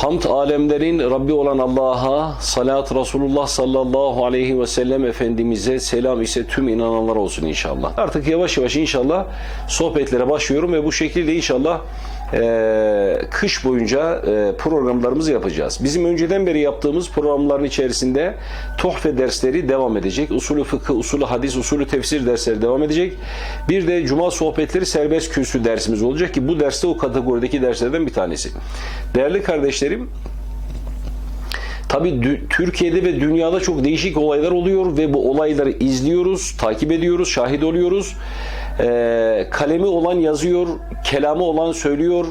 Hamd alemlerin Rabbi olan Allah'a, salat Resulullah sallallahu aleyhi ve sellem Efendimiz'e, selam ise tüm inananlar olsun inşallah. Artık yavaş yavaş inşallah sohbetlere başlıyorum ve bu şekilde inşallah eee, kış boyunca eee, programlarımızı yapacağız. Bizim önceden beri yaptığımız programların içerisinde tohfe dersleri devam edecek. Usulü fıkıh, usulü hadis, usulü tefsir dersleri devam edecek. Bir de cuma sohbetleri serbest kürsü dersimiz olacak ki bu derste o kategorideki derslerden bir tanesi. Değerli kardeşlerim, Tabii dü- Türkiye'de ve dünyada çok değişik olaylar oluyor ve bu olayları izliyoruz, takip ediyoruz, şahit oluyoruz. Ee, kalemi olan yazıyor, kelamı olan söylüyor,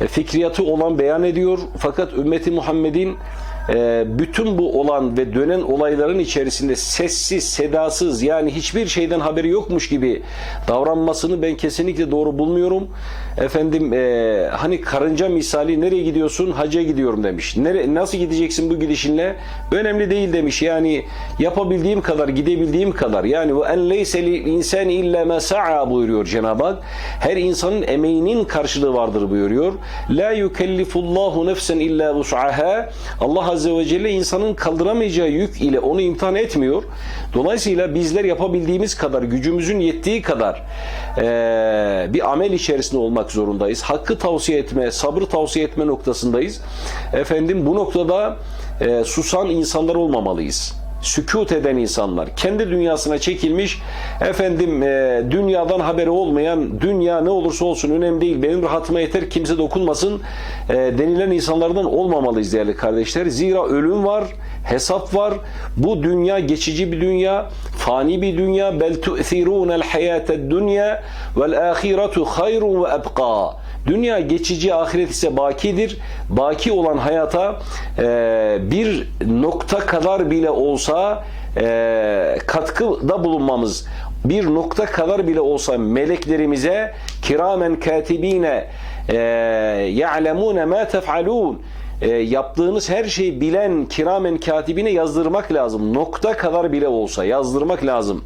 e, fikriyatı olan beyan ediyor. Fakat ümmeti Muhammed'in e, bütün bu olan ve dönen olayların içerisinde sessiz, sedasız yani hiçbir şeyden haberi yokmuş gibi davranmasını ben kesinlikle doğru bulmuyorum. Efendim e, hani karınca misali nereye gidiyorsun? Hacca gidiyorum demiş. Nere, nasıl gideceksin bu gidişinle? Önemli değil demiş. Yani yapabildiğim kadar, gidebildiğim kadar. Yani bu en leyse lil insani illa ma sa'a buyuruyor Cenab-ı Hak. Her insanın emeğinin karşılığı vardır buyuruyor. La yukellifullahu nefsen illa vus'aha. Allah Azze ve Celle insanın kaldıramayacağı yük ile onu imtihan etmiyor. Dolayısıyla bizler yapabildiğimiz kadar, gücümüzün yettiği kadar eee, bir amel içerisinde olmak zorundayız. Hakkı tavsiye etme, sabrı tavsiye etme noktasındayız. Efendim bu noktada eee, susan insanlar olmamalıyız sükut eden insanlar, kendi dünyasına çekilmiş, efendim e, dünyadan haberi olmayan, dünya ne olursa olsun önemli değil, benim rahatıma yeter, kimse dokunmasın e, denilen insanlardan olmamalıyız değerli kardeşler. Zira ölüm var, hesap var. Bu dünya geçici bir dünya, fani bir dünya. Bel tu'thirûnel hayâted dünya vel âhiretu hayrun. Dünya geçici, ahiret ise bakidir. Baki olan hayata e, bir nokta kadar bile olsa e, katkıda bulunmamız, bir nokta kadar bile olsa meleklerimize kiramen katibine e, ya'lemune ma tef'alun e, yaptığınız her şeyi bilen kiramen katibine yazdırmak lazım. Nokta kadar bile olsa yazdırmak lazım.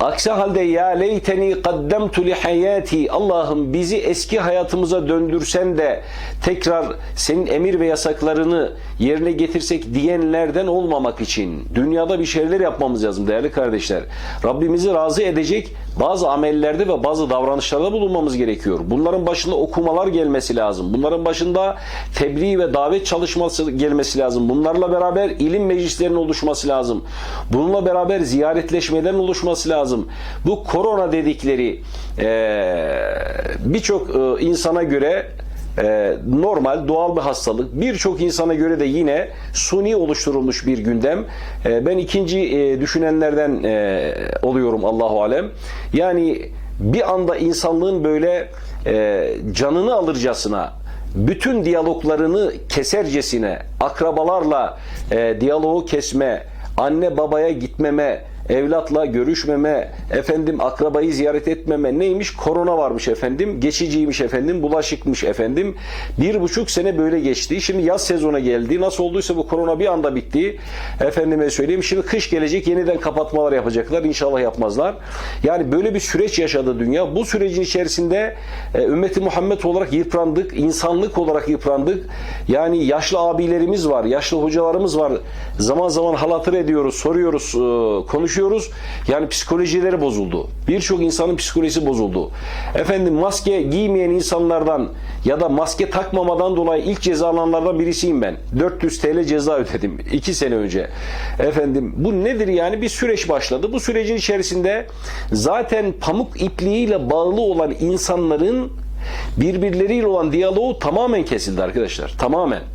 Aksi halde ya leyteni kaddemtu li hayati Allah'ım bizi eski hayatımıza döndürsen de tekrar senin emir ve yasaklarını yerine getirsek diyenlerden olmamak için dünyada bir şeyler yapmamız lazım değerli kardeşler. Rabbimizi razı edecek bazı amellerde ve bazı davranışlarda bulunmamız gerekiyor. Bunların başında okumalar gelmesi lazım. Bunların başında tebliğ ve davet çalışması gelmesi lazım. Bunlarla beraber ilim meclislerinin oluşması lazım. Bununla beraber ziyaretleşmeden oluşması lazım. Bu korona dedikleri eee, birçok eee, insana göre e, normal doğal bir hastalık. Birçok insana göre de yine suni oluşturulmuş bir gündem. E, ben ikinci e, düşünenlerden e, oluyorum Allahu alem. Yani bir anda insanlığın böyle e, canını alırcasına bütün diyaloglarını kesercesine akrabalarla e, diyaloğu kesme, anne babaya gitmeme, evlatla görüşmeme, efendim akrabayı ziyaret etmeme neymiş? Korona varmış efendim, geçiciymiş efendim, bulaşıkmış efendim. Bir buçuk sene böyle geçti. Şimdi yaz sezona geldi. Nasıl olduysa bu korona bir anda bitti. Efendime söyleyeyim. Şimdi kış gelecek yeniden kapatmalar yapacaklar. İnşallah yapmazlar. Yani böyle bir süreç yaşadı dünya. Bu sürecin içerisinde e, ümmeti Muhammed olarak yıprandık. insanlık olarak yıprandık. Yani yaşlı abilerimiz var, yaşlı hocalarımız var. Zaman zaman halatır ediyoruz, soruyoruz, e, konuşuyoruz. Yani psikolojileri bozuldu. Birçok insanın psikolojisi bozuldu. Efendim maske giymeyen insanlardan ya da maske takmamadan dolayı ilk cezalananlardan birisiyim ben. 400 TL ceza ödedim 2 sene önce. Efendim bu nedir yani bir süreç başladı. Bu sürecin içerisinde zaten pamuk ipliğiyle bağlı olan insanların birbirleriyle olan diyaloğu tamamen kesildi arkadaşlar. Tamamen.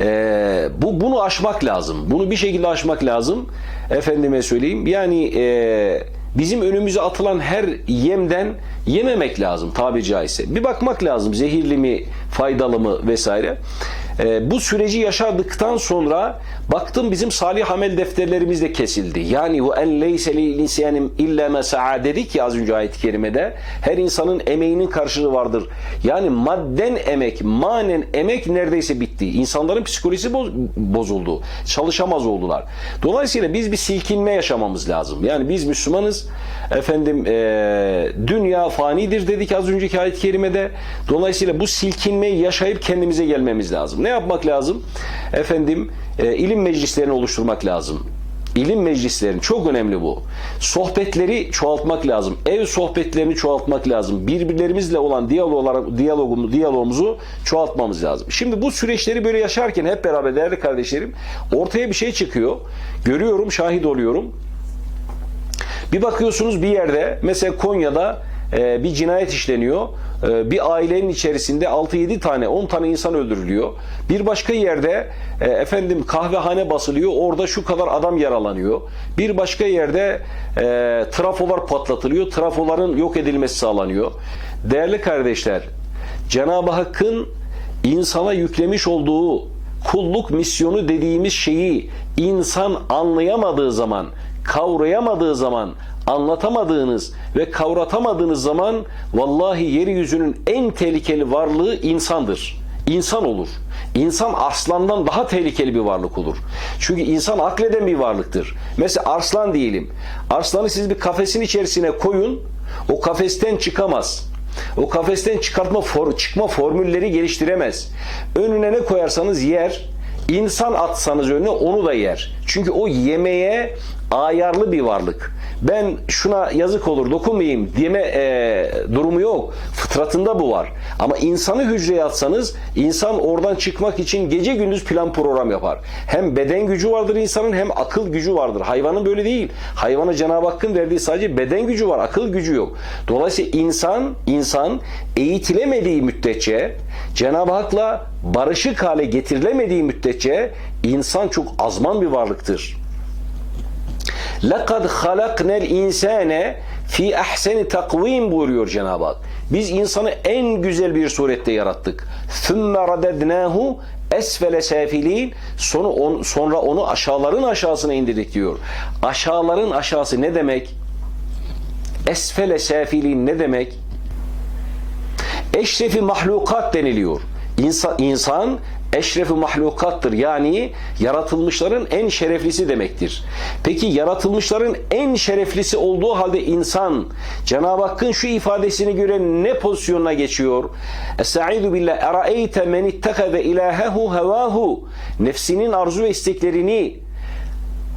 Ee, bu bunu aşmak lazım. Bunu bir şekilde aşmak lazım. Efendime söyleyeyim. Yani e, bizim önümüze atılan her yemden yememek lazım tabi caizse. Bir bakmak lazım zehirli mi, faydalı mı vesaire. e, bu süreci yaşadıktan sonra baktım bizim salih amel defterlerimiz de kesildi. Yani o en leyse lil insanim illa ma sa'a dedik ya az önce ayet-i kerimede. Her insanın emeğinin karşılığı vardır. Yani madden emek, manen emek neredeyse bitti. İnsanların psikolojisi boz- bozuldu. Çalışamaz oldular. Dolayısıyla biz bir silkinme yaşamamız lazım. Yani biz Müslümanız. Efendim e, dünya fanidir dedik az önceki ayet-i kerimede. Dolayısıyla bu silkinmeyi yaşayıp kendimize gelmemiz lazım. Ne yapmak lazım? Efendim e, ilim meclislerini oluşturmak lazım. İlim meclislerini çok önemli bu. Sohbetleri çoğaltmak lazım. Ev sohbetlerini çoğaltmak lazım. Birbirlerimizle olan diyaloglar, diyalogumuzu, diyalogumuzu çoğaltmamız lazım. Şimdi bu süreçleri böyle yaşarken hep beraber değerli kardeşlerim ortaya bir şey çıkıyor. Görüyorum, şahit oluyorum. Bir bakıyorsunuz bir yerde mesela Konya'da e, bir cinayet işleniyor. E, bir ailenin içerisinde 6-7 tane 10 tane insan öldürülüyor. Bir başka yerde e, efendim kahvehane basılıyor. Orada şu kadar adam yaralanıyor. Bir başka yerde e, trafolar patlatılıyor. Trafoların yok edilmesi sağlanıyor. Değerli kardeşler, Cenab-ı Hakk'ın insana yüklemiş olduğu kulluk misyonu dediğimiz şeyi insan anlayamadığı zaman, kavrayamadığı zaman, anlatamadığınız ve kavratamadığınız zaman vallahi yeryüzünün en tehlikeli varlığı insandır. İnsan olur. İnsan aslandan daha tehlikeli bir varlık olur. Çünkü insan akleden bir varlıktır. Mesela arslan diyelim. Arslanı siz bir kafesin içerisine koyun, o kafesten çıkamaz. O kafesten çıkartma for, çıkma formülleri geliştiremez. Önüne ne koyarsanız yer, insan atsanız önüne onu da yer. Çünkü o yemeğe ayarlı bir varlık. Ben şuna yazık olur dokunmayayım diyeme e, durumu yok. Fıtratında bu var. Ama insanı hücreye atsanız insan oradan çıkmak için gece gündüz plan program yapar. Hem beden gücü vardır insanın hem akıl gücü vardır. Hayvanın böyle değil. Hayvana Cenab-ı Hakk'ın verdiği sadece beden gücü var, akıl gücü yok. Dolayısıyla insan insan eğitilemediği müddetçe Cenab-ı Hak'la barışık hale getirilemediği müddetçe insan çok azman bir varlıktır. لَقَدْ خَلَقْنَا الْاِنْسَانَ fi ahseni takvim buyuruyor Cenab-ı Hak. Biz insanı en güzel bir surette yarattık. ثُمَّ رَدَدْنَاهُ esfele safilin sonra, on, sonra onu aşağıların aşağısına indirdik diyor. Aşağıların aşağısı ne demek? Esfele safilin ne demek? Eşrefi mahlukat deniliyor. İnsan, insan eşrefi mahlukattır. Yani yaratılmışların en şereflisi demektir. Peki yaratılmışların en şereflisi olduğu halde insan Cenab-ı Hakk'ın şu ifadesini göre ne pozisyonuna geçiyor? Estaizu billah eraeyte men ittehade ilahehu hevahu nefsinin arzu ve isteklerini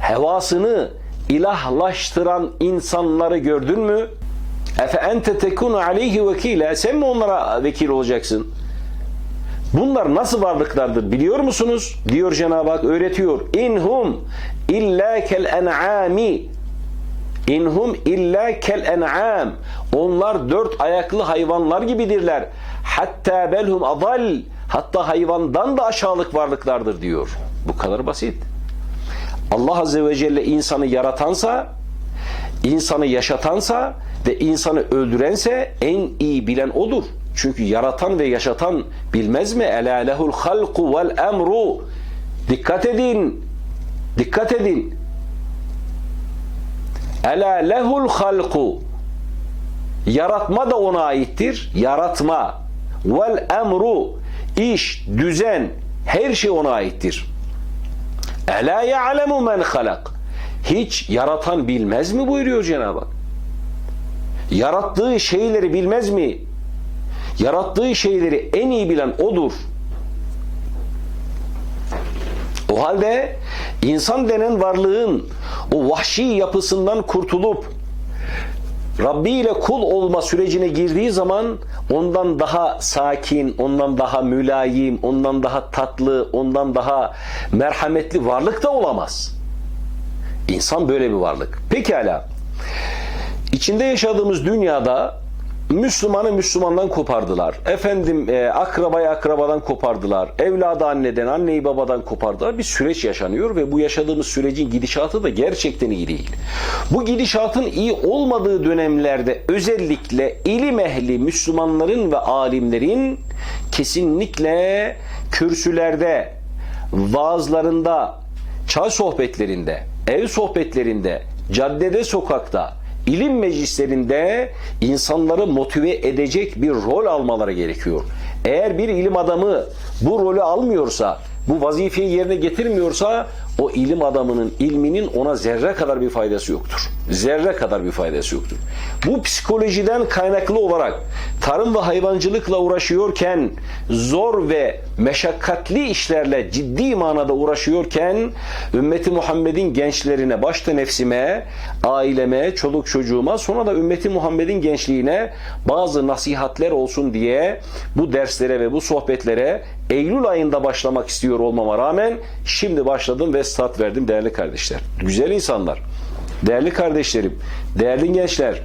hevasını ilahlaştıran insanları gördün mü? Efe ente tekunu aleyhi vekile sen mi onlara vekil olacaksın? Bunlar nasıl varlıklardır biliyor musunuz? Diyor Cenab-ı Hak öğretiyor. İnhum illa kel en'ami İnhum illa kel en'am. Onlar dört ayaklı hayvanlar gibidirler. Hatta belhum adal. Hatta hayvandan da aşağılık varlıklardır diyor. Bu kadar basit. Allah Azze ve Celle insanı yaratansa, insanı yaşatansa ve insanı öldürense en iyi bilen odur. Çünkü yaratan ve yaşatan bilmez mi? Ela lehul halku vel emru. Dikkat edin. Dikkat edin. Ela lehul halku. Yaratma da ona aittir. Yaratma. Vel emru. iş, düzen, her şey ona aittir. Ela ya'lemu men halak. Hiç yaratan bilmez mi buyuruyor Cenab-ı Hak. Yarattığı şeyleri bilmez mi? Yarattığı şeyleri en iyi bilen odur. O halde insan denen varlığın o vahşi yapısından kurtulup Rabbi ile kul olma sürecine girdiği zaman ondan daha sakin, ondan daha mülayim, ondan daha tatlı, ondan daha merhametli varlık da olamaz. İnsan böyle bir varlık. Pekala. İçinde yaşadığımız dünyada Müslümanı Müslümandan kopardılar. Efendim e, akrabayı akrabadan kopardılar. Evladı anneden, anneyi babadan kopardılar. Bir süreç yaşanıyor ve bu yaşadığımız sürecin gidişatı da gerçekten iyi değil. Bu gidişatın iyi olmadığı dönemlerde özellikle ilim ehli Müslümanların ve alimlerin kesinlikle kürsülerde, vaazlarında, çay sohbetlerinde, ev sohbetlerinde, caddede, sokakta, ilim meclislerinde insanları motive edecek bir rol almaları gerekiyor. Eğer bir ilim adamı bu rolü almıyorsa, bu vazifeyi yerine getirmiyorsa o ilim adamının ilminin ona zerre kadar bir faydası yoktur. Zerre kadar bir faydası yoktur. Bu psikolojiden kaynaklı olarak tarım ve hayvancılıkla uğraşıyorken zor ve meşakkatli işlerle ciddi manada uğraşıyorken ümmeti Muhammed'in gençlerine başta nefsime, aileme, çoluk çocuğuma sonra da ümmeti Muhammed'in gençliğine bazı nasihatler olsun diye bu derslere ve bu sohbetlere Eylül ayında başlamak istiyor olmama rağmen şimdi başladım ve start verdim değerli kardeşler. Güzel insanlar, değerli kardeşlerim, değerli gençler.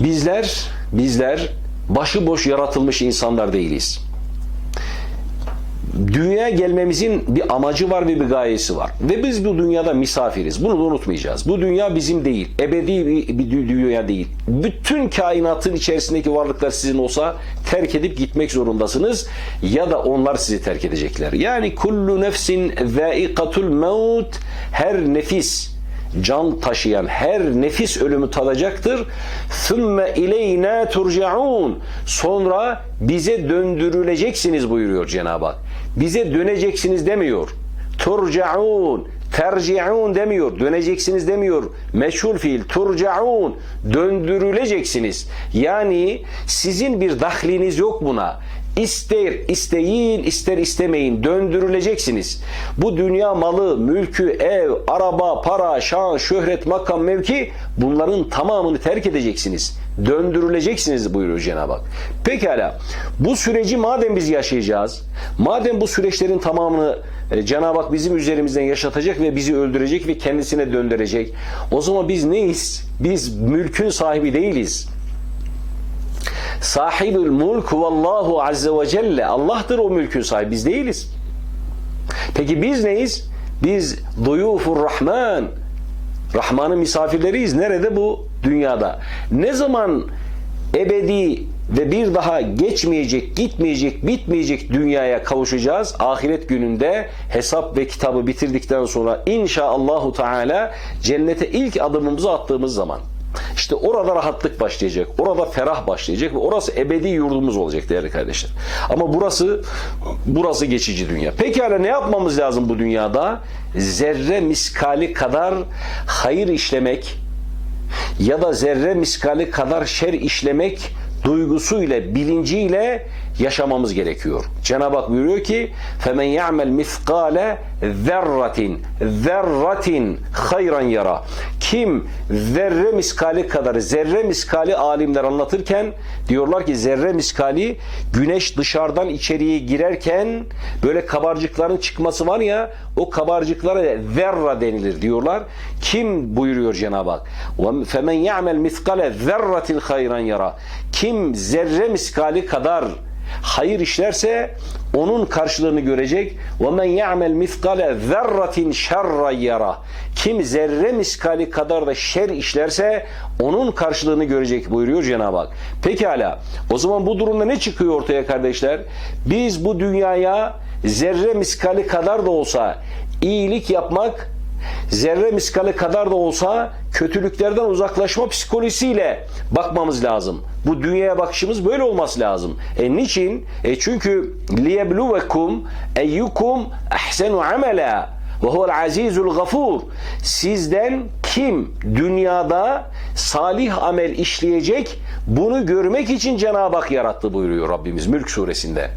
Bizler, bizler başıboş yaratılmış insanlar değiliz Dünyaya gelmemizin bir amacı var ve bir gayesi var. Ve biz bu dünyada misafiriz. Bunu da unutmayacağız. Bu dünya bizim değil. Ebedi bir, bir dü- dünya değil. Bütün kainatın içerisindeki varlıklar sizin olsa terk edip gitmek zorundasınız. Ya da onlar sizi terk edecekler. Yani kullu nefsin zâikatul mevt her nefis can taşıyan her nefis ölümü tadacaktır. ثُمَّ اِلَيْنَا تُرْجَعُونَ Sonra bize döndürüleceksiniz buyuruyor Cenab-ı Hak. Bize döneceksiniz demiyor. Turcaun, terciun demiyor. Döneceksiniz demiyor. Meşhur fiil turcaun. Döndürüleceksiniz. Yani sizin bir dahliniz yok buna. İster isteyin, ister istemeyin döndürüleceksiniz. Bu dünya malı, mülkü, ev, araba, para, şan, şöhret, makam, mevki bunların tamamını terk edeceksiniz. Döndürüleceksiniz buyuruyor Cenab-ı Hak. Pekala bu süreci madem biz yaşayacağız, madem bu süreçlerin tamamını e, Cenab-ı Hak bizim üzerimizden yaşatacak ve bizi öldürecek ve kendisine döndürecek. O zaman biz neyiz? Biz mülkün sahibi değiliz. Sahibül mulk vallahu azze ve celle. Allah'tır o mülkün sahibi. Biz değiliz. Peki biz neyiz? Biz duyufur rahman. Rahman'ın misafirleriyiz. Nerede bu? Dünyada. Ne zaman ebedi ve bir daha geçmeyecek, gitmeyecek, bitmeyecek dünyaya kavuşacağız. Ahiret gününde hesap ve kitabı bitirdikten sonra inşaallahu teala cennete ilk adımımızı attığımız zaman işte orada rahatlık başlayacak. Orada ferah başlayacak ve orası ebedi yurdumuz olacak değerli kardeşler. Ama burası burası geçici dünya. Pekala ne yapmamız lazım bu dünyada? Zerre miskali kadar hayır işlemek ya da zerre miskali kadar şer işlemek duygusuyla, bilinciyle yaşamamız gerekiyor. Cenab-ı Hak buyuruyor ki فَمَنْ يَعْمَلْ مِثْقَالَ ذَرَّةٍ ذَرَّةٍ hayran yara. Kim zerre miskali kadar, zerre miskali alimler anlatırken diyorlar ki zerre miskali güneş dışarıdan içeriye girerken böyle kabarcıkların çıkması var ya o kabarcıklara zerra denilir diyorlar. Kim buyuruyor Cenab-ı Hak? فَمَنْ يَعْمَلْ مِثْقَالَ ذَرَّةٍ hayran yara. Kim zerre miskali kadar hayır işlerse onun karşılığını görecek. وَمَنْ يَعْمَلْ مِثْقَالَ ذَرَّةٍ شَرًّا يَرَى Kim zerre miskali kadar da şer işlerse onun karşılığını görecek buyuruyor Cenab-ı Hak. Pekala. O zaman bu durumda ne çıkıyor ortaya kardeşler? Biz bu dünyaya zerre miskali kadar da olsa iyilik yapmak zerre miskali kadar da olsa kötülüklerden uzaklaşma psikolojisiyle bakmamız lazım. Bu dünyaya bakışımız böyle olması lazım. E niçin? E çünkü liyebluvekum eyyukum ahsenu amela ve huvel azizul gafur. Sizden kim dünyada salih amel işleyecek bunu görmek için Cenab-ı Hak yarattı buyuruyor Rabbimiz Mülk suresinde.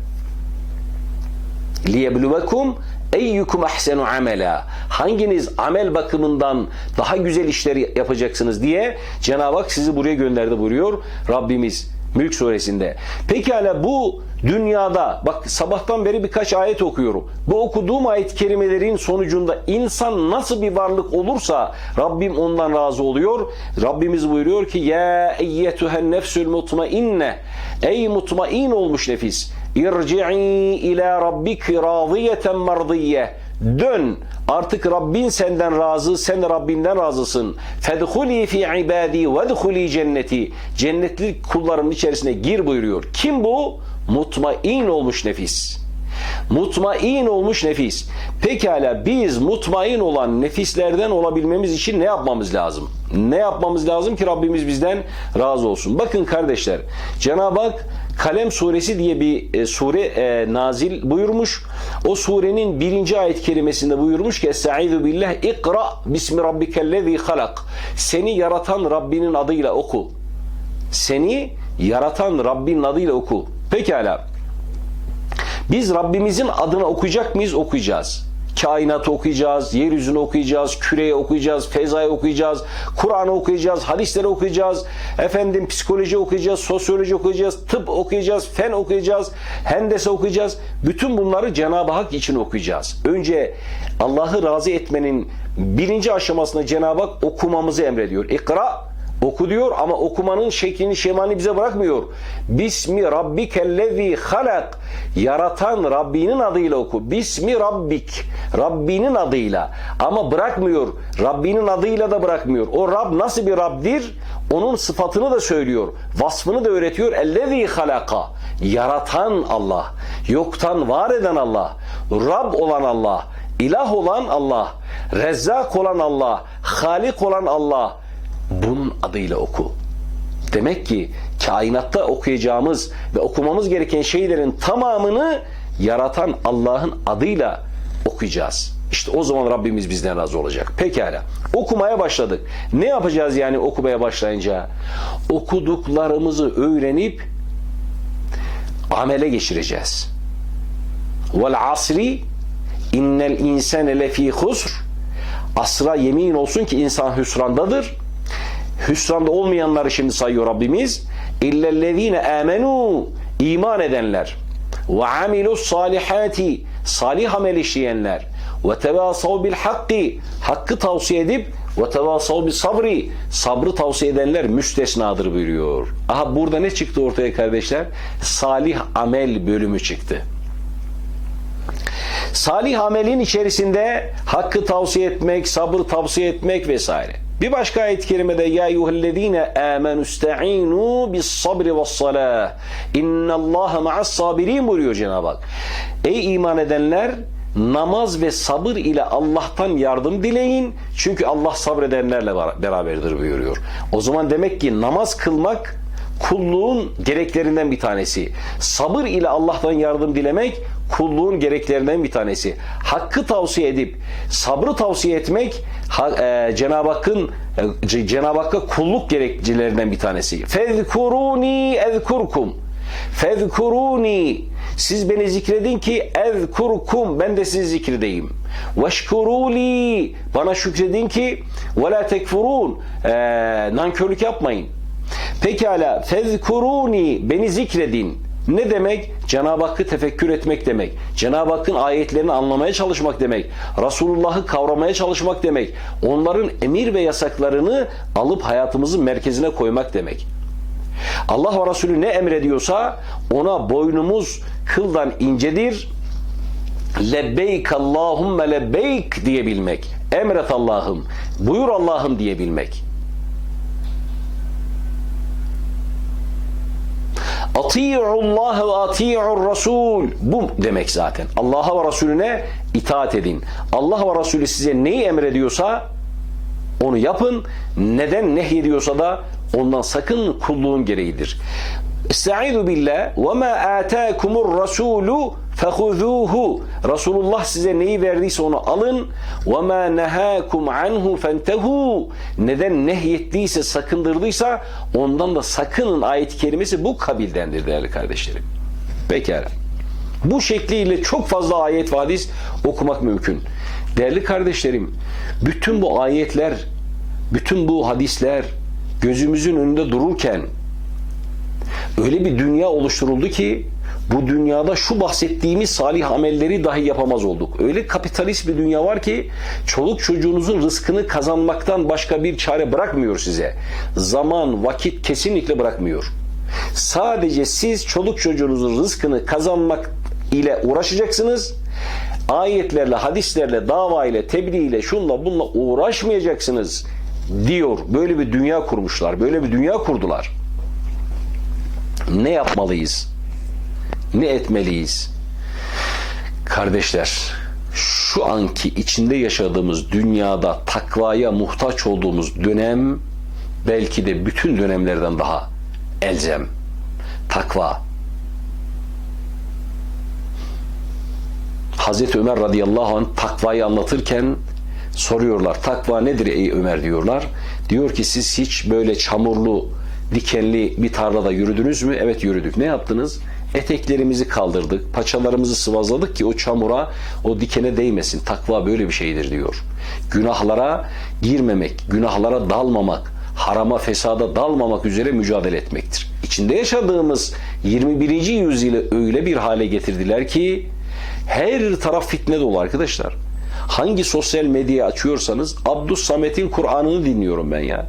liyebluvekum eyyukum ahsenu amela. Hanginiz amel bakımından daha güzel işleri yapacaksınız diye Cenab-ı Hak sizi buraya gönderdi buyuruyor Rabbimiz Mülk suresinde. Pekala bu dünyada bak sabahtan beri birkaç ayet okuyorum. Bu okuduğum ayet kelimelerin sonucunda insan nasıl bir varlık olursa Rabbim ondan razı oluyor. Rabbimiz buyuruyor ki ya eyyetühen nefsül mutmainne ey mutmain olmuş nefis irci'i ila rabbiki radiyeten mardiyye. Dön artık Rabbin senden razı sen de Rabbinden razısın. Fedhuli fi ibadi vedhuli cenneti. Cennetli kullarımın içerisine gir buyuruyor. Kim bu? Mutmain olmuş nefis. Mutmain olmuş nefis. Pekala biz mutmain olan nefislerden olabilmemiz için ne yapmamız lazım? Ne yapmamız lazım ki Rabbimiz bizden razı olsun? Bakın kardeşler Cenab-ı Hak Kalem suresi diye bir e, sure e, nazil buyurmuş. O surenin birinci ayet kelimesinde buyurmuş ki Estaizu billah ikra bismi rabbikellezi halak. Seni yaratan Rabbinin adıyla oku. Seni yaratan Rabbinin adıyla oku. Pekala. Biz Rabbimizin adını okuyacak mıyız? Okuyacağız. Kainatı okuyacağız, yeryüzünü okuyacağız, küreyi okuyacağız, fezayı okuyacağız, Kur'an'ı okuyacağız, hadisleri okuyacağız, efendim psikoloji okuyacağız, sosyoloji okuyacağız, tıp okuyacağız, fen okuyacağız, hendese okuyacağız. Bütün bunları Cenab-ı Hak için okuyacağız. Önce Allah'ı razı etmenin birinci aşamasında Cenab-ı Hak okumamızı emrediyor. İkra Oku diyor ama okumanın şeklini şemalini bize bırakmıyor. Bismi rabbikellezi halak. Yaratan Rabbinin adıyla oku. Bismi rabbik. Rabbinin adıyla. Ama bırakmıyor. Rabbinin adıyla da bırakmıyor. O Rab nasıl bir Rab'dir? Onun sıfatını da söylüyor. Vasfını da öğretiyor. Ellezi halaka. Yaratan Allah. Yoktan var eden Allah. Rab olan Allah. ilah olan Allah. Rezzak olan Allah. Halik olan Allah bunun adıyla oku. Demek ki kainatta okuyacağımız ve okumamız gereken şeylerin tamamını yaratan Allah'ın adıyla okuyacağız. İşte o zaman Rabbimiz bizden razı olacak. Pekala. Okumaya başladık. Ne yapacağız yani okumaya başlayınca? Okuduklarımızı öğrenip amele geçireceğiz. Vel asri innel insane lefî husr Asra yemin olsun ki insan hüsrandadır hüsranda olmayanları şimdi sayıyor Rabbimiz. İllellezine amenu iman edenler ve amilus salihati salih amel işleyenler ve tevasav bil hakki hakkı tavsiye edip ve tevasav bil sabri sabrı tavsiye edenler müstesnadır buyuruyor. Aha burada ne çıktı ortaya kardeşler? Salih amel bölümü çıktı. Salih amelin içerisinde hakkı tavsiye etmek, sabrı tavsiye etmek vesaire. Bir başka ayet-i kerimede ya eyyuhellezine amenu ista'inu bis sabri ve salah. İnnallaha ma'as sabirin buyuruyor Cenab-ı Hak. Ey iman edenler namaz ve sabır ile Allah'tan yardım dileyin. Çünkü Allah sabredenlerle beraberdir buyuruyor. O zaman demek ki namaz kılmak kulluğun gereklerinden bir tanesi. Sabır ile Allah'tan yardım dilemek kulluğun gereklerinden bir tanesi. Hakkı tavsiye edip sabrı tavsiye etmek e, Cenab-ı Hakk'ın e, Cenab-ı Hakk'a kulluk gerekçelerinden bir tanesi. Fezkuruni ezkurkum. Fezkuruni siz beni zikredin ki ezkurkum ben de sizi zikredeyim. Veşkuruli bana şükredin ki ve la tekfurun e, nankörlük yapmayın. Pekala fezkuruni beni zikredin. Ne demek? Cenab-ı Hakk'ı tefekkür etmek demek. Cenab-ı Hakk'ın ayetlerini anlamaya çalışmak demek. Resulullah'ı kavramaya çalışmak demek. Onların emir ve yasaklarını alıp hayatımızın merkezine koymak demek. Allah ve Resulü ne emrediyorsa ona boynumuz kıldan incedir. Lebbeyk Allahümme lebbeyk diyebilmek. Emret Allah'ım, buyur Allah'ım diyebilmek. Allah ve ati'ur Rasul. Bu demek zaten. Allah'a ve Resulüne itaat edin. Allah ve Resulü size neyi emrediyorsa onu yapın. Neden nehyediyorsa da ondan sakın kulluğun gereğidir. Estaizu billah ve ma ataakumur rasulu fehuzuhu. Resulullah size neyi verdiyse onu alın. Ma nehakum anhu fentehu. Neden nehyettiyse, sakındırdıysa ondan da sakının ayet kelimesi bu kabildendir değerli kardeşlerim. Pekala. Bu şekliyle çok fazla ayet ve hadis okumak mümkün. Değerli kardeşlerim, bütün bu ayetler, bütün bu hadisler gözümüzün önünde dururken öyle bir dünya oluşturuldu ki bu dünyada şu bahsettiğimiz salih amelleri dahi yapamaz olduk. Öyle kapitalist bir dünya var ki çoluk çocuğunuzun rızkını kazanmaktan başka bir çare bırakmıyor size. Zaman, vakit kesinlikle bırakmıyor. Sadece siz çoluk çocuğunuzun rızkını kazanmak ile uğraşacaksınız. Ayetlerle, hadislerle, dava ile, tebliğ ile, şunla bununla uğraşmayacaksınız diyor. Böyle bir dünya kurmuşlar. Böyle bir dünya kurdular. Ne yapmalıyız? Ne etmeliyiz? Kardeşler, şu anki içinde yaşadığımız dünyada takvaya muhtaç olduğumuz dönem belki de bütün dönemlerden daha elzem. Takva. Hazreti Ömer radıyallahu anh takvayı anlatırken soruyorlar. Takva nedir ey Ömer diyorlar. Diyor ki siz hiç böyle çamurlu, dikenli bir tarlada yürüdünüz mü? Evet yürüdük. Ne yaptınız? Eteklerimizi kaldırdık, paçalarımızı sıvazladık ki o çamura, o dikene değmesin. Takva böyle bir şeydir diyor. Günahlara girmemek, günahlara dalmamak, harama fesada dalmamak üzere mücadele etmektir. İçinde yaşadığımız 21. yüzyılı öyle bir hale getirdiler ki her taraf fitne dolu arkadaşlar. Hangi sosyal medyayı açıyorsanız Abdus Samet'in Kur'an'ını dinliyorum ben ya.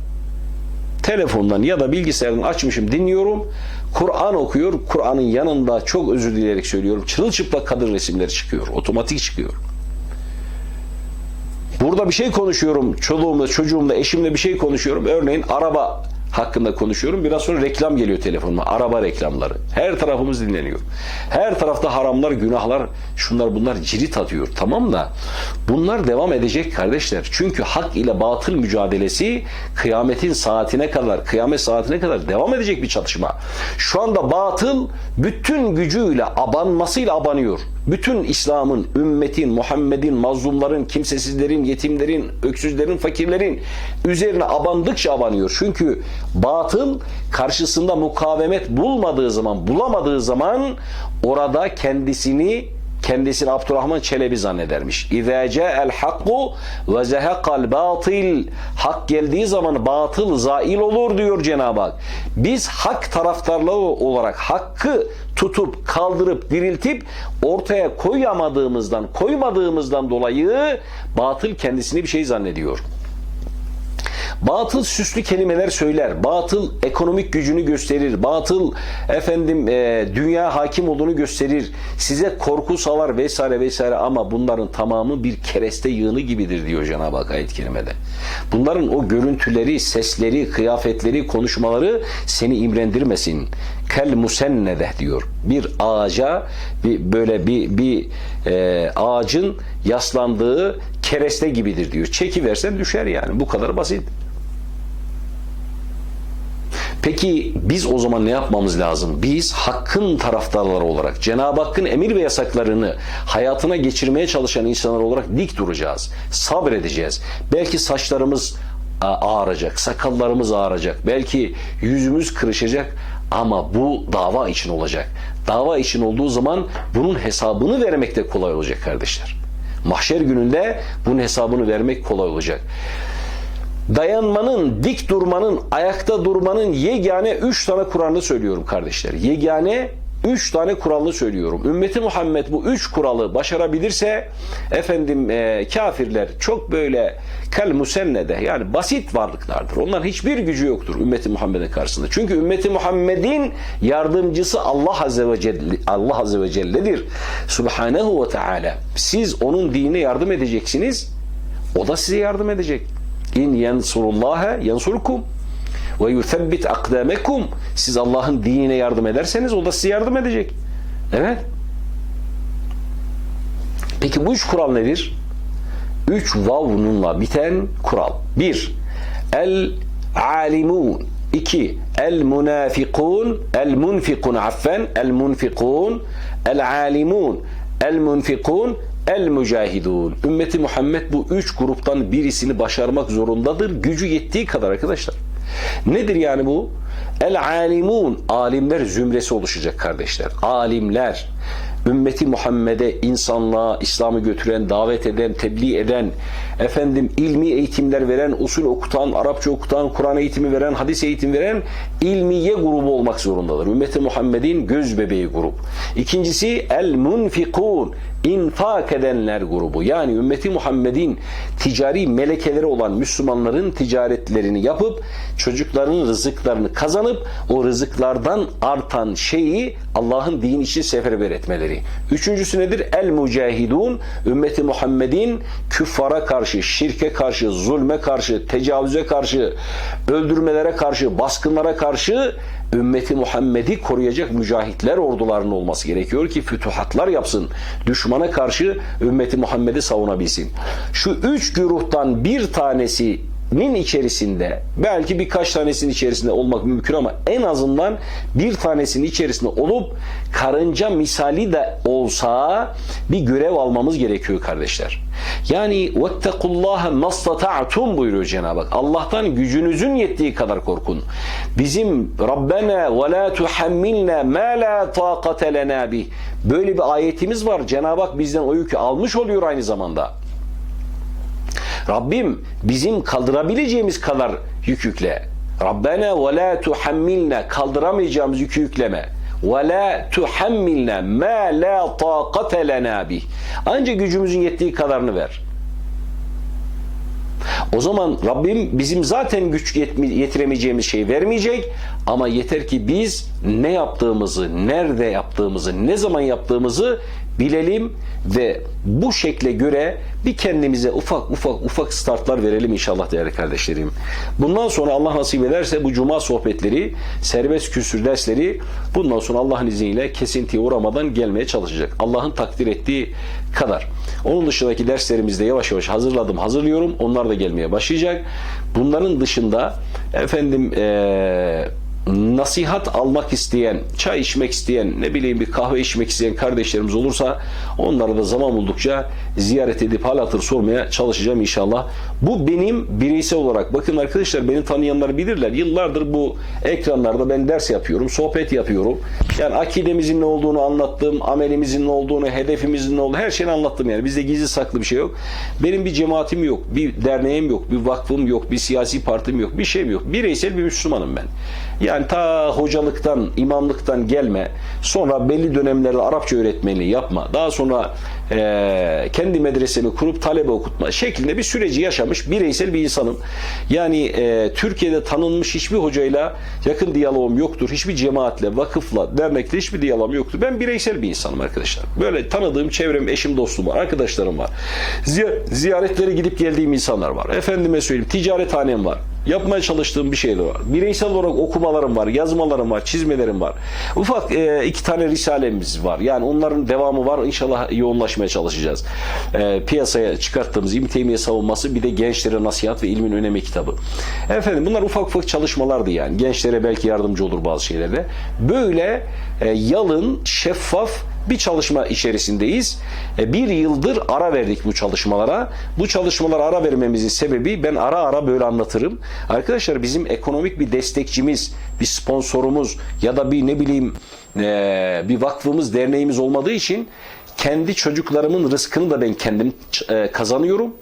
Telefondan ya da bilgisayardan açmışım dinliyorum. Kur'an okuyor. Kur'an'ın yanında çok özür dileyerek söylüyorum. Çırılçıplak kadın resimleri çıkıyor. Otomatik çıkıyor. Burada bir şey konuşuyorum. Çoluğumla, çocuğumla, eşimle bir şey konuşuyorum. Örneğin araba hakkında konuşuyorum. Biraz sonra reklam geliyor telefonuma. Araba reklamları. Her tarafımız dinleniyor. Her tarafta haramlar, günahlar, şunlar bunlar cirit atıyor. Tamam da bunlar devam edecek kardeşler. Çünkü hak ile batıl mücadelesi kıyametin saatine kadar, kıyamet saatine kadar devam edecek bir çatışma. Şu anda batıl bütün gücüyle, abanmasıyla abanıyor. Bütün İslam'ın, ümmetin, Muhammed'in, mazlumların, kimsesizlerin, yetimlerin, öksüzlerin, fakirlerin üzerine abandıkça abanıyor. Çünkü batıl karşısında mukavemet bulmadığı zaman, bulamadığı zaman orada kendisini kendisini Abdurrahman Çelebi zannedermiş. İzâ ca'el hakku ve zehekal batil. Hak geldiği zaman batıl zail olur diyor Cenab-ı Hak. Biz hak taraftarlığı olarak hakkı tutup kaldırıp diriltip ortaya koyamadığımızdan, koymadığımızdan dolayı batıl kendisini bir şey zannediyor. Batıl süslü kelimeler söyler. Batıl ekonomik gücünü gösterir. Batıl efendim e, dünya hakim olduğunu gösterir. Size korku salar vesaire vesaire ama bunların tamamı bir kereste yığını gibidir diyor Cenab-ı Hak ayet kerimede. Bunların o görüntüleri, sesleri, kıyafetleri, konuşmaları seni imrendirmesin. Kel musennedeh diyor. Bir ağaca bir böyle bir bir e, ağacın yaslandığı kereste gibidir diyor. Çeki versen düşer yani. Bu kadar basit. Peki biz o zaman ne yapmamız lazım? Biz hakkın taraftarları olarak Cenab-ı Hakk'ın emir ve yasaklarını hayatına geçirmeye çalışan insanlar olarak dik duracağız. Sabredeceğiz. Belki saçlarımız ağaracak, sakallarımız ağaracak. Belki yüzümüz kırışacak ama bu dava için olacak. Dava için olduğu zaman bunun hesabını vermek de kolay olacak kardeşler. Mahşer gününde bunun hesabını vermek kolay olacak dayanmanın, dik durmanın, ayakta durmanın yegane üç tane Kur'an'ı söylüyorum kardeşler. Yegane üç tane kuralını söylüyorum. Ümmeti Muhammed bu üç kuralı başarabilirse efendim e, kafirler çok böyle kal musennede yani basit varlıklardır. Onların hiçbir gücü yoktur ümmeti Muhammed'in karşısında. Çünkü ümmeti Muhammed'in yardımcısı Allah Azze ve Celle Allah Azze ve Celle'dir. Subhanehu ve Teala. Siz onun dinine yardım edeceksiniz. O da size yardım edecek. İn yensurullaha yensurkum ve yuthabbit akdamekum. Siz Allah'ın dinine yardım ederseniz o da size yardım edecek. Evet. Peki bu üç kural nedir? Üç vavnunla biten kural. Bir, el alimun. İki, el munafikun, el munfikun affen, el munfikun, el alimun, el munfikun, El mücahidun. Ümmeti Muhammed bu üç gruptan birisini başarmak zorundadır. Gücü yettiği kadar arkadaşlar. Nedir yani bu? El alimun. Alimler zümresi oluşacak kardeşler. Alimler. Ümmeti Muhammed'e, insanlığa, İslam'ı götüren, davet eden, tebliğ eden, efendim ilmi eğitimler veren, usul okutan, Arapça okutan, Kur'an eğitimi veren, hadis eğitimi veren ilmiye grubu olmak zorundadır. Ümmeti Muhammed'in göz bebeği grup. İkincisi el munfikun infak edenler grubu. Yani ümmeti Muhammed'in ticari melekeleri olan Müslümanların ticaretlerini yapıp çocukların rızıklarını kazanıp o rızıklardan artan şeyi Allah'ın din için seferber etmeleri. Üçüncüsü nedir? El mücahidun ümmeti Muhammed'in küffara karşı, şirke karşı, zulme karşı, tecavüze karşı, öldürmelere karşı, baskınlara karşı ümmeti Muhammed'i koruyacak mücahitler ordularının olması gerekiyor ki fütuhatlar yapsın. Düşmana karşı ümmeti Muhammed'i savunabilsin. Şu üç güruhtan bir tanesi nin içerisinde belki birkaç tanesinin içerisinde olmak mümkün ama en azından bir tanesinin içerisinde olup karınca misali de olsa bir görev almamız gerekiyor kardeşler. Yani vettekullaha mastata'tum buyuruyor Cenab-ı Hak. Allah'tan gücünüzün yettiği kadar korkun. Bizim Rabbena ve la tuhammilna ma la taqate lena bih. Böyle bir ayetimiz var. Cenab-ı Hak bizden o yükü almış oluyor aynı zamanda. Rabbim bizim kaldırabileceğimiz kadar yük yükle. Rabbena ve la tuhammilna kaldıramayacağımız yükü yükleme. Ve la tuhammilna ma la taqate lena bih. Ancak gücümüzün yettiği kadarını ver. O zaman Rabbim bizim zaten güç yetiremeyeceğimiz şeyi vermeyecek ama yeter ki biz ne yaptığımızı, nerede yaptığımızı, ne zaman yaptığımızı bilelim ve bu şekle göre bir kendimize ufak ufak ufak startlar verelim inşallah değerli kardeşlerim. Bundan sonra Allah nasip ederse bu cuma sohbetleri, serbest küsür dersleri bundan sonra Allah'ın izniyle kesintiye uğramadan gelmeye çalışacak. Allah'ın takdir ettiği kadar. Onun dışındaki derslerimizde yavaş yavaş hazırladım, hazırlıyorum. Onlar da gelmeye başlayacak. Bunların dışında efendim eee nasihat almak isteyen, çay içmek isteyen, ne bileyim bir kahve içmek isteyen kardeşlerimiz olursa onları da zaman buldukça ziyaret edip hal hatır sormaya çalışacağım inşallah. Bu benim bireysel olarak, bakın arkadaşlar beni tanıyanlar bilirler. Yıllardır bu ekranlarda ben ders yapıyorum, sohbet yapıyorum. Yani akidemizin ne olduğunu anlattım, amelimizin ne olduğunu, hedefimizin ne olduğunu her şeyini anlattım yani. Bizde gizli saklı bir şey yok. Benim bir cemaatim yok, bir derneğim yok, bir vakfım yok, bir siyasi partim yok, bir şeyim yok. Bireysel bir Müslümanım ben. Yani ta hocalıktan, imamlıktan gelme, sonra belli dönemlerde Arapça öğretmenliği yapma, daha sonra e, kendi medresemi kurup talebe okutma şeklinde bir süreci yaşamış bireysel bir insanım. Yani e, Türkiye'de tanınmış hiçbir hocayla yakın diyalogum yoktur. Hiçbir cemaatle, vakıfla, dernekle hiçbir diyalogum yoktur. Ben bireysel bir insanım arkadaşlar. Böyle tanıdığım çevrem, eşim, dostum var, arkadaşlarım var. Ziy- ziyaretlere gidip geldiğim insanlar var. Efendime söyleyeyim ticarethanem var yapmaya çalıştığım bir şey de var. Bireysel olarak okumalarım var, yazmalarım var, çizmelerim var. Ufak e, iki tane risalemiz var. Yani onların devamı var. İnşallah yoğunlaşmaya çalışacağız. E, piyasaya çıkarttığımız İbn Teymiye savunması bir de gençlere nasihat ve ilmin önemi kitabı. Efendim bunlar ufak ufak çalışmalardı yani. Gençlere belki yardımcı olur bazı şeylerde. Böyle e, yalın, şeffaf bir çalışma içerisindeyiz. E, bir yıldır ara verdik bu çalışmalara. Bu çalışmalara ara vermemizin sebebi ben ara ara böyle anlatırım. Arkadaşlar bizim ekonomik bir destekçimiz, bir sponsorumuz ya da bir ne bileyim e, bir vakfımız, derneğimiz olmadığı için kendi çocuklarımın rızkını da ben kendim e, kazanıyorum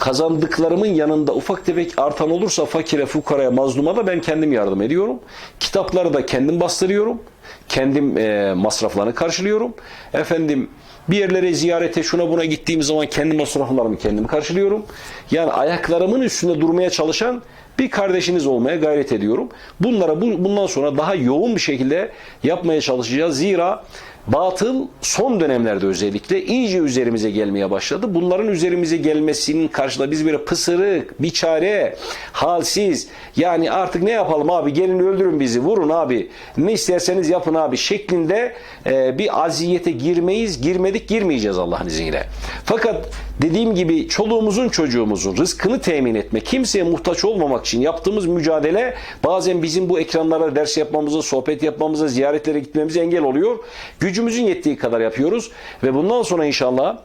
kazandıklarımın yanında ufak tefek artan olursa fakire, fukaraya, mazluma da ben kendim yardım ediyorum. Kitapları da kendim bastırıyorum. Kendim e, masraflarını karşılıyorum. Efendim bir yerlere ziyarete şuna buna gittiğim zaman kendi masraflarımı kendim karşılıyorum. Yani ayaklarımın üstünde durmaya çalışan bir kardeşiniz olmaya gayret ediyorum. Bunlara bu, bundan sonra daha yoğun bir şekilde yapmaya çalışacağız. Zira batıl son dönemlerde özellikle iyice üzerimize gelmeye başladı. Bunların üzerimize gelmesinin karşılığında biz böyle pısırık, biçare, halsiz yani artık ne yapalım abi gelin öldürün bizi vurun abi ne isterseniz yapın abi şeklinde e, bir aziyete girmeyiz girmedik girmeyeceğiz Allah'ın izniyle. Fakat dediğim gibi çoluğumuzun çocuğumuzun rızkını temin etme kimseye muhtaç olmamak için yaptığımız mücadele bazen bizim bu ekranlara ders yapmamıza, sohbet yapmamıza, ziyaretlere gitmemize engel oluyor. Gücümüzün yettiği kadar yapıyoruz ve bundan sonra inşallah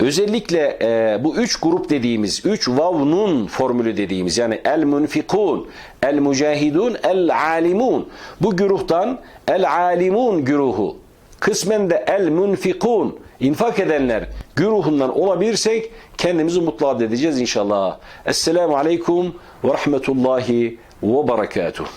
Özellikle e, bu üç grup dediğimiz, üç vavnun formülü dediğimiz yani el munfikun, el mücahidun, el alimun. Bu güruhtan el alimun güruhu, kısmen de el munfikun, infak edenler güruhundan olabilirsek kendimizi mutlu edeceğiz inşallah. Esselamu aleyküm ve rahmetullahi ve berekatuhu.